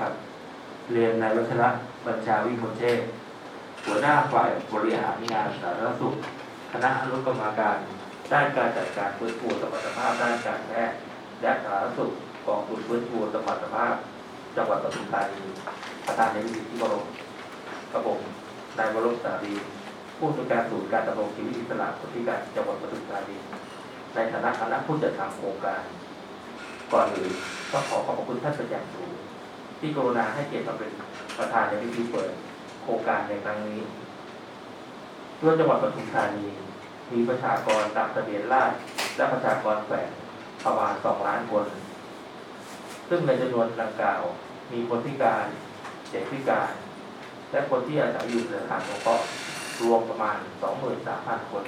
ครับเรียนนายวัชระบัญชาวิมลเชษหัวหน้าฝ่ายบริหารงานสาธารณสุข คณะอนุกรรมการด้านการจัดการฟื้นฟูสมรรถภาพด้านการแพทย์และสาธารณสุขกองทุนฟื้นฟูสมรรถภาพ จังหวัดปทุมธานีประธานในวิธีที่บรมกระผมนายวรบสารีผู้จัดการศูนย์การดำรงชีวิตอิสระคนพิการจังหวัดปทุมธานีในฐานะคณะผู้จัดทำโครงการ ก่อนอื่นต้องขอขอบพระคุณท่านเป็นอย่างสูง ที่กรุณาให้เกียรติมาเป็นประธานในพิธีเปิดโครงการในครั้งนี้ด้วยจังหวัดปทุมธานีมีประชากรตามทะเบียนราษฎรและประชากรแฝงประมาณสองล้านคน ซึ่งในจำนวนดังกล่าว มีคนพิการเด็กพิการ และคนที่อาศัยอยู่ในสถานสงเคราะห์รวมประมาณ 23,000 คน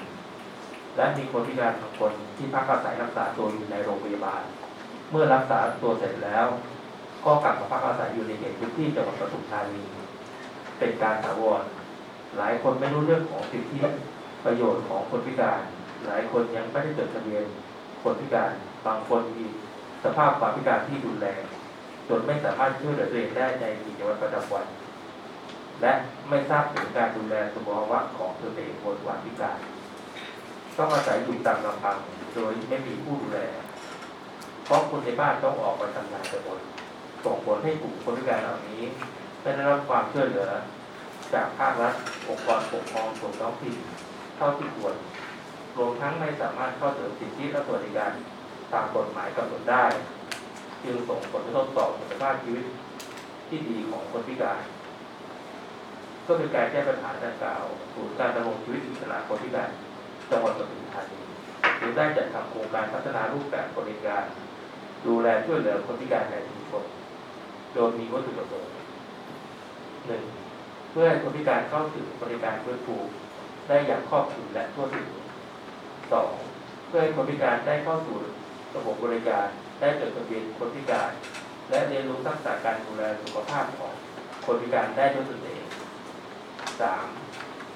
และมีคนพิการบางคนที่พักอาศัยรักษาตัวอยู่ในโรงพยาบาล เมื่อรักษาตัวเสร็จแล้ว ก็กลับมาพักอาศัยอยู่ในเขตพื้นที่จังหวัดปทุมธานีเป็นการถาวรหลายคนไม่รู้เรื่องของสิทธิประโยชน์ของคนพิการ หลายคนยังไม่ได้จดทะเบียนคนพิการบางคนมีสภาพความพิการที่รุนแรงจนไม่สามารถช่วยเหลือตัวเองได้ในกิจวัตรประจำวัน และไม่ทราบถึงการดูแลสุขภาวะของตัวเองบนวันพิการต้องอาศัยอยู่ตามลำพังโดยไม่มีผู้ดูแล เพราะคนในบ้านต้องออกไปทำงานกันหมด ส่งผลให้กลุ่มคนพิการเหล่านี้ไม่ได้รับความช่วยเหลือ จากภาครัฐองค์กรปกครองส่วนท้องถิ่นเท่าที่ควรรวมทั้งไม่สามารถเข้าถึงสิทธิและสวัสดิการตามกฎหมายกำหนดได้ จึงส่งผลกระทบต่อคุณภาพชีวิตที่ดีของคนพิการ ก็เป็นการแก้ปัญหาดังกล่าวศูนย์การดำรงชีวิตอิสระคนพิการจังหวัดปทุมธานีจึงได้จัดทำโครงการพัฒนารูปแบบบริการ ดูแลช่วยเหลือคนพิการในชุมชน โดยมีวัตถุประสงค์หนึ่งเพื่อให้คนพิการเข้าถึงบริการฟื้นฟูได้อย่างครอบคลุมและทั่วถึงสองเพื่อให้คนพิการได้เข้าสู่ระบบบริการได้จดทะเบียนคนพิการ และเรียนรู้ทักษะการดูแลสุขภาพของคนพิการได้ด้วยตนเองสาม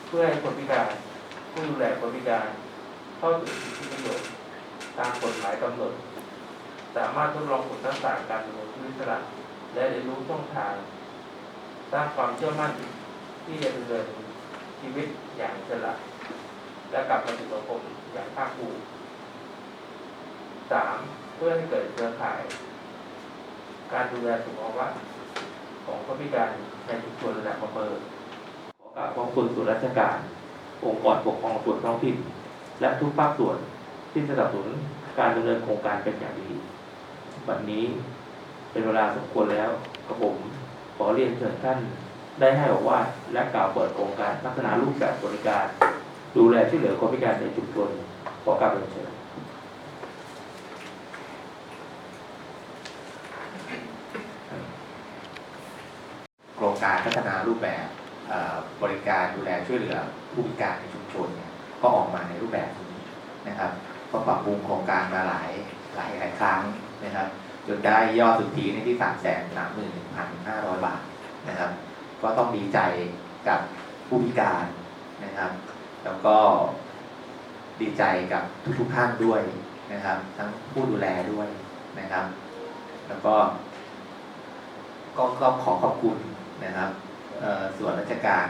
เพื่อให้คนพิการผู้ดูแลคนพิการ เข้าถึงสิทธิประโยชน์ตามกฎหมายกำหนด สามารถทดลองผลทักษะการดำรงชีวิตอิสระ และเรียนรู้ช่องทางสร้างความเชื่อมั่นที่จะดำเนินชีวิตอย่างสระและกลับมาสู่สังคมอย่างภาคภูมิสามเพื่อให้เกิดเครือข่าย การดูแลสุขภาพของคนพิการในชุมชนและอำเภอขอกราบขอบคุณส่วนราชการ องค์กรปกครองส่วนท้องถิ่น และทุกภาคส่วนที่สนับสนุนการดำเนินโครงการเป็นอย่างดี วันนี้ เป็นเวลาสมควรแล้วกระผม ขอเรียนเชิญท่านได้ให้บอกว่าและกล่าวเปิดโครงการพัฒนารูปแบบบริการ ดูแลช่วยเหลือคนพิการในชุมชนขอกราบเรียนเชิญโครงการพัฒนารูปแบบบริการดูแลช่วยเหลือผู้พิการในชุมชนเนี่ยก็ออกมาในรูปแบบนี้นะครับก็ปรับปรุงโครงการมาหลายหลายหลายครั้งนะครับ จนได้ยอดสุทธิในที่สามแสนสามหมื่นหนึ่งพันห้าร้อยบาทนะครับ ก็ต้องดีใจกับผู้พิการนะครับ แล้วก็ดีใจกับทุกๆท่านด้วยนะครับ ทั้งผู้ดูแลด้วยนะครับ แล้วก็ ก็ก็ขอขอบคุณนะครับส่วนราชการ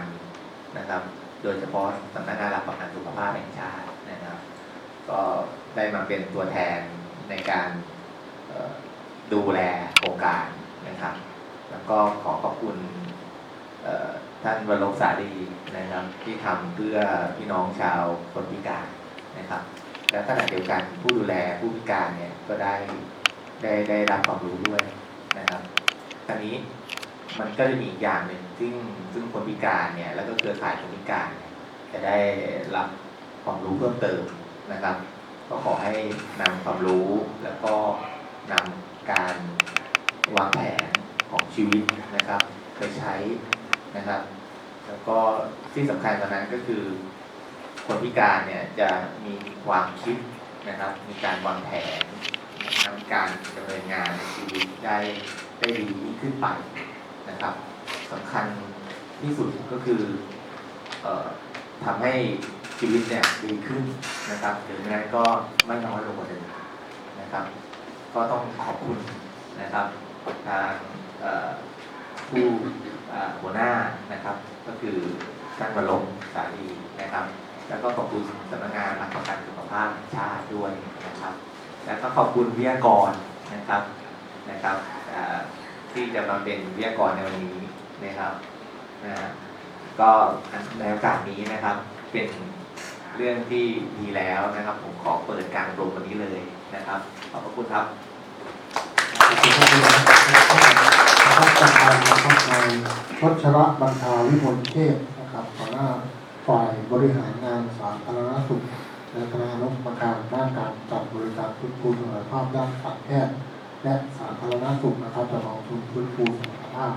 นะครับ โดยเฉพาะสำนักงานหลักประกันสุขภาพแห่งชาตินะครับ ก็ได้มาเป็นตัวแทนในการ ดูแลโครงการนะครับ แล้วก็ขอขอบคุณท่านวรลงสาลีนะครับที่ทำเพื่อพี่น้องชาวคนพิการนะครับ และขณะเดียวกันผู้ดูแลผู้พิการเนี่ยก็ได้ได้ได้รับความรู้ด้วยนะครับอันนี้มันก็จะมีอีกอย่างหนึ่งซึ่งซึ่งคนพิการเนี่ยแล้วก็เครือข่ายคนพิการเนี่ยจะได้รับความรู้เพิ่มเติมนะครับ ก็ขอให้นำความรู้แล้วก็ นำการวางแผนของชีวิตนะครับ ไปใช้นะครับ แล้วก็ที่สำคัญกว่านั้นก็คือ คนพิการเนี่ยจะมีความคิดนะครับ มีการวางแผนทำการดำเนินงานในชีวิตได้ได้ดีขึ้นไปนะครับสำคัญที่สุดก็คือเอ่อทำให้ชีวิตเนี่ยดีขึ้นนะครับหรือไม่ก็ไม่น้อยลงกว่าเดิมนะครับ ก็ต้องขอบคุณนะครับทางผู้หัวหน้านะครับ ก็คือท่านวรบสาลีนะครับ แล้วก็ขอบคุณสำนักงานหลักประกันสุขภาพชาติด้วยนะครับ แล้วก็ขอบคุณวิทยากรนะครับนะครับที่จะมาเป็นวิทยากรในวันนี้นะครับนะก็ในโอกาสนี้นะครับเป็นเรื่องที่ดีแล้วนะครับ ผมขอเปิดการอบรมวันนี้เลยนะครับ ขอบพระคุณครับขอบคุณท่านประธานนะครับนายวัชระบัญชาวิมลเทพนะครับหัวหน้าฝ่ายบริหารงานสาธารณสุขและคณะอนุกรรมการด้านการจัดบริการฟื้นฟูสมรรถภาพด้านการแพทย์และสาธารณสุขนะครับจะลองทุนฟื้นฟูสมรรถภาพ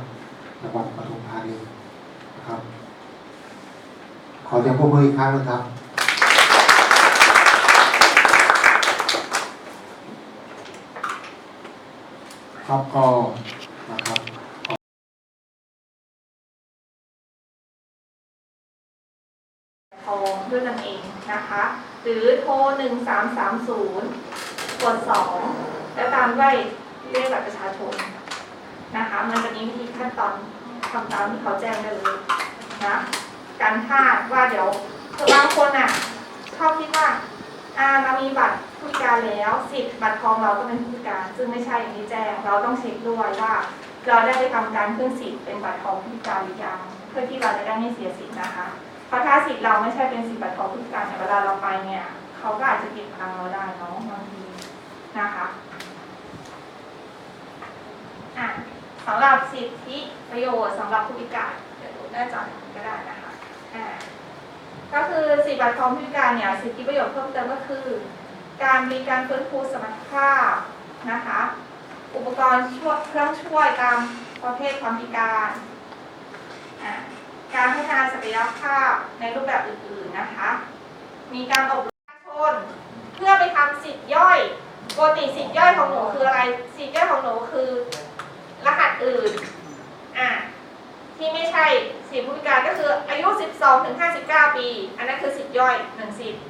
จังหวัดปทุมธานีนะครับ ขอเสียงปรบมืออีกครั้งนะครับ ครับก็นะครับโทรด้วยกันเองนะคะ หรือโทร 1330กด2แล้วตามด้วยเลขบัตรประชาชนนะคะ มันจะมีวิธีขั้นตอนทำตามที่เขาแจ้งได้เลยนะการพลาดว่าเดี๋ยวคือบางคนอะชอบคิดว่าอ่าเรามีบัตร ผู้การแล้วสิทธิ์บัตรทองเราก็เป็นผู้การ ซึ่งไม่ใช่อย่างที่แจ้งเราต้องเช็คด้วยว่า เราได้ไปทำการขึ้นสิทธิ์เป็นบัตรทองผู้การหรือยังเพื่อที่เราจะได้ไม่เสียสิทธิ์นะคะเพราะถ้าสิทธิ์เราไม่ใช่เป็นสิทธิ์บัตรทองผู้การเนี่ยเวลาเราไปเนี่ยเขาก็อาจจะเก็บตังเราได้เนาะบางทีนะคะอะสำหรับสิทธิประโยชน์สำหรับผู้พิการเดี๋ยวดูหน้าจอก็ได้นะคะอ่าก็คือสิทธิบัตรทองผู้พิการเนี่ยสิทธิประโยชน์เพิ่มเติมก็คือ การมีการฟื้นฟูสมรรถภาพนะคะ อุปกรณ์ช่วยเครื่องช่วยตามประเภทความพิการ การพัฒนาศักยภาพในรูปแบบอื่นๆนะคะ มีการอบรมประชาชนเพื่อไปทำสิทธิ์ย่อยปกติสิทธิ์ย่อยของหนูคืออะไร สิทธิ์ย่อยของหนูคือ รหัสอื่นอะที่ไม่ใช่สิทธิผู้พิการก็คืออายุ 12ถึง59 ปี อันนั้นคือสิทธิ์ย่อยหนึ่งสิทธิ์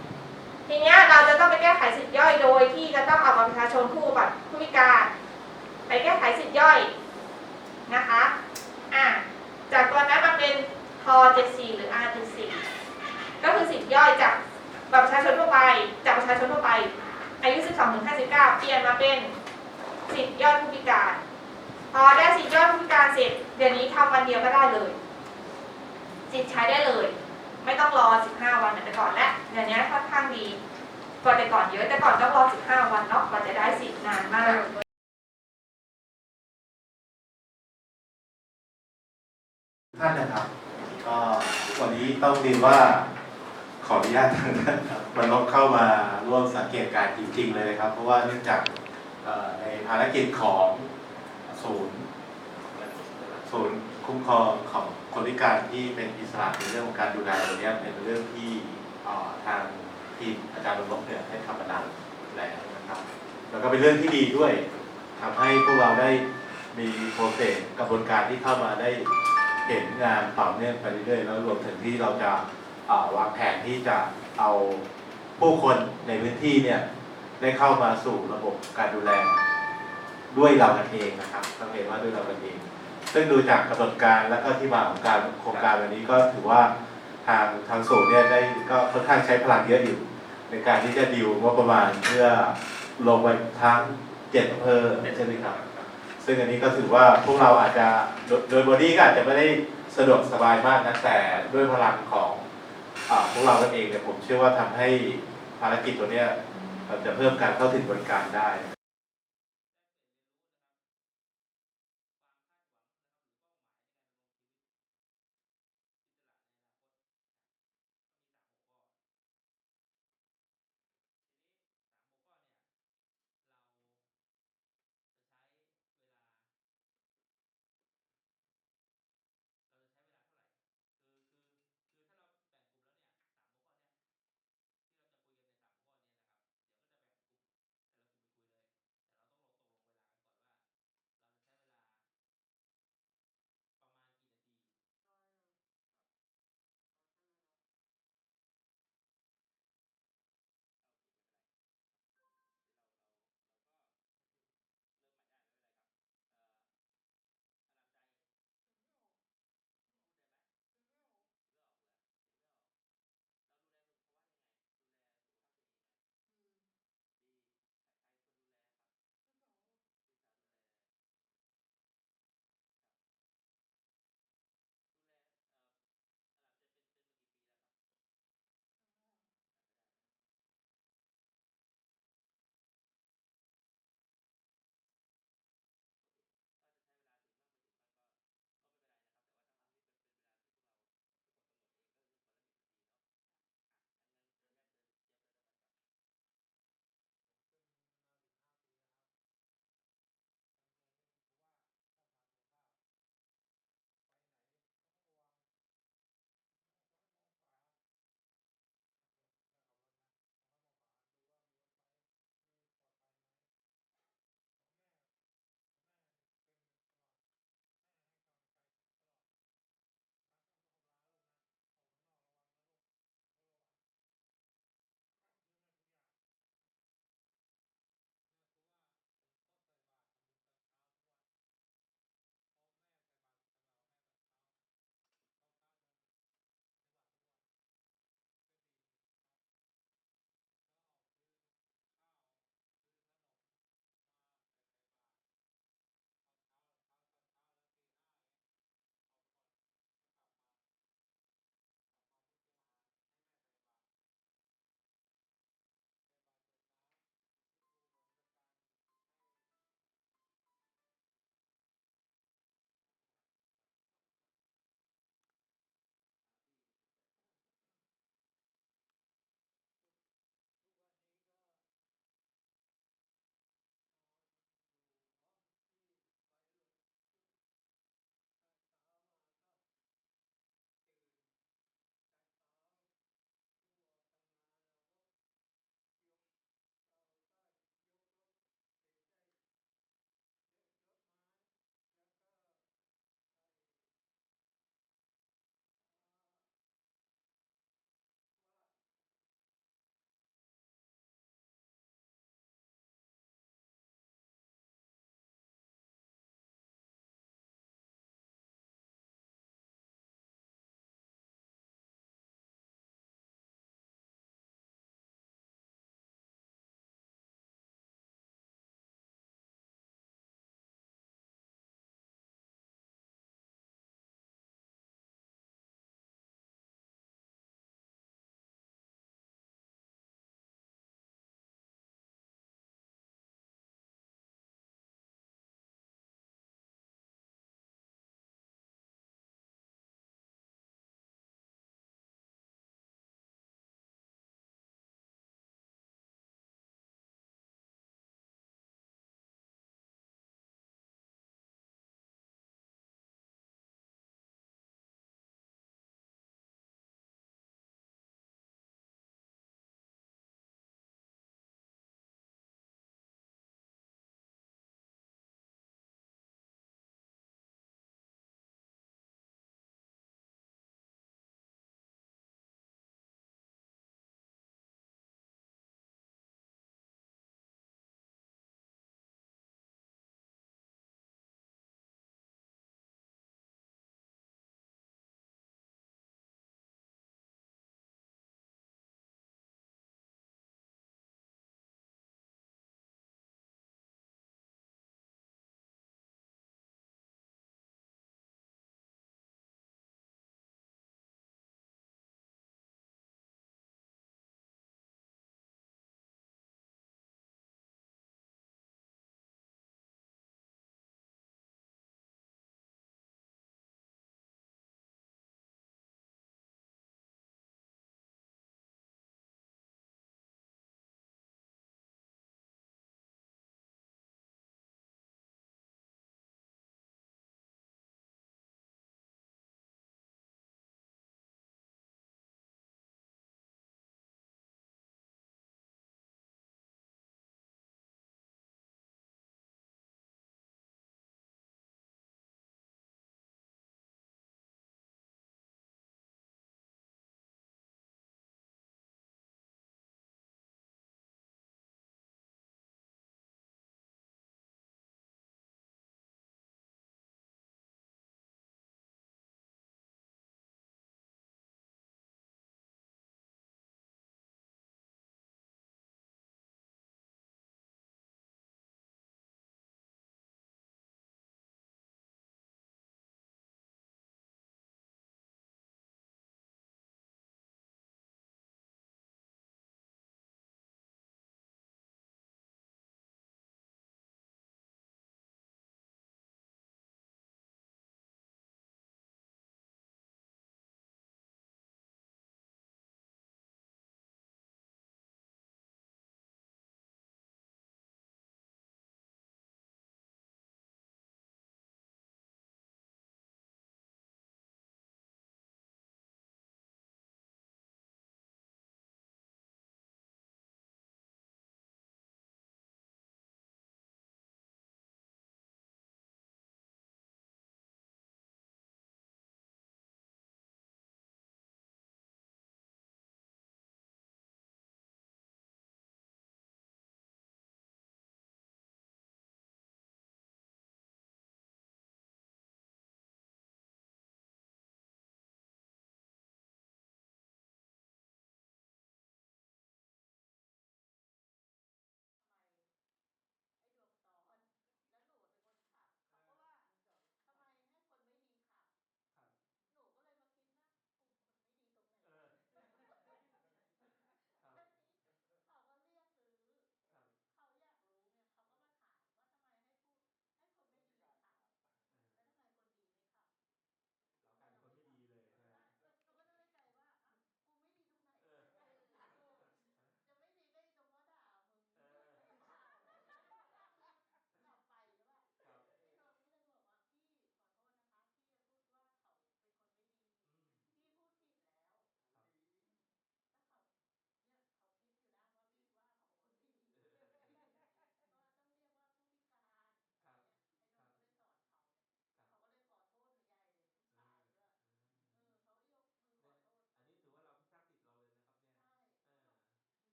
ทีนี้เราจะต้องไปแก้ไขสิทธิ์ย่อยโดยที่จะต้องเอาบัตรประชาชนผู้บัตรผู้พิการ ไปแก้ไขสิทธิ์ย่อยนะคะอะจากตัวนั้นมาเป็นท74หรือ R 74ก็คือสิทธิ์ย่อยจากบัตรประชาชนทั่วไปจากประชาชนทั่วไป อายุ 12ถึง59 เปลี่ยนมาเป็นสิทธิ์ย่อยผู้พิการ พอได้สิทธิ์ย่อยผู้พิการเสร็จเดี๋ยวนี้ทำวันเดียวก็ได้เลย สิทธิ์ใช้ได้เลย ไม่ต้องรอ 15 วันเหมือนแต่ก่อนและเดี๋ยวนี้ค่อนข้างดีกว่าแต่ก่อนเยอะแต่ก่อนต้องรอ 15 วันเนาะกว่าจะได้สิทธิ์นานมากท่านนะครับก็วันนี้ต้องเรียนว่าขออนุญาตทางท่านครับมันลบเข้ามาร่วมสังเกตการณ์จริง ๆ เลยนะครับ เพราะว่าเนื่องจากในภารกิจของศูนย์ศูนย์ คุ้มครองของคนพิการที่เป็นอิสระในเรื่องของการดูแลตรงนี้เป็นเรื่องที่ทางทีมอาจารย์บรรลบเนี่ยให้คำแนะนำแล้วนะครับแล้วก็เป็นเรื่องที่ดีด้วยทำให้พวกเราได้มีโปรเซสกระบวนการที่เข้ามาได้เห็นงานต่อเนื่องไปเรื่อยๆแล้วรวมถึงที่เราจะวางแผนที่จะเอาผู้คนในพื้นที่เนี่ยได้เข้ามาสู่ระบบการดูแลด้วยเรากันเองนะครับต้องเห็นว่าด้วยเรากันเอง ซึ่งดูจากกำหนดการและก็ที่มาของการโครงการวันนี้ก็ถือว่าทางทางศูนย์เนี่ยได้ก็ค่อนข้างใช้พลังเยอะอยู่ ในการที่จะดิวงบประมาณเพื่อลงไปทั้งเจ็ดอำเภอใช่ไหมครับ ซึ่งอันนี้ก็ถือว่าพวกเราอาจจะโดยบอดี้ก็อาจจะไม่ได้สะดวกสบายมากนะแต่ด้วยพลังของอพวกเราเองเนี่ยผมเชื่อว่าทำให้ภารกิจตัวเนี้ยเราจะเพิ่มการเข้าถึงบริการได้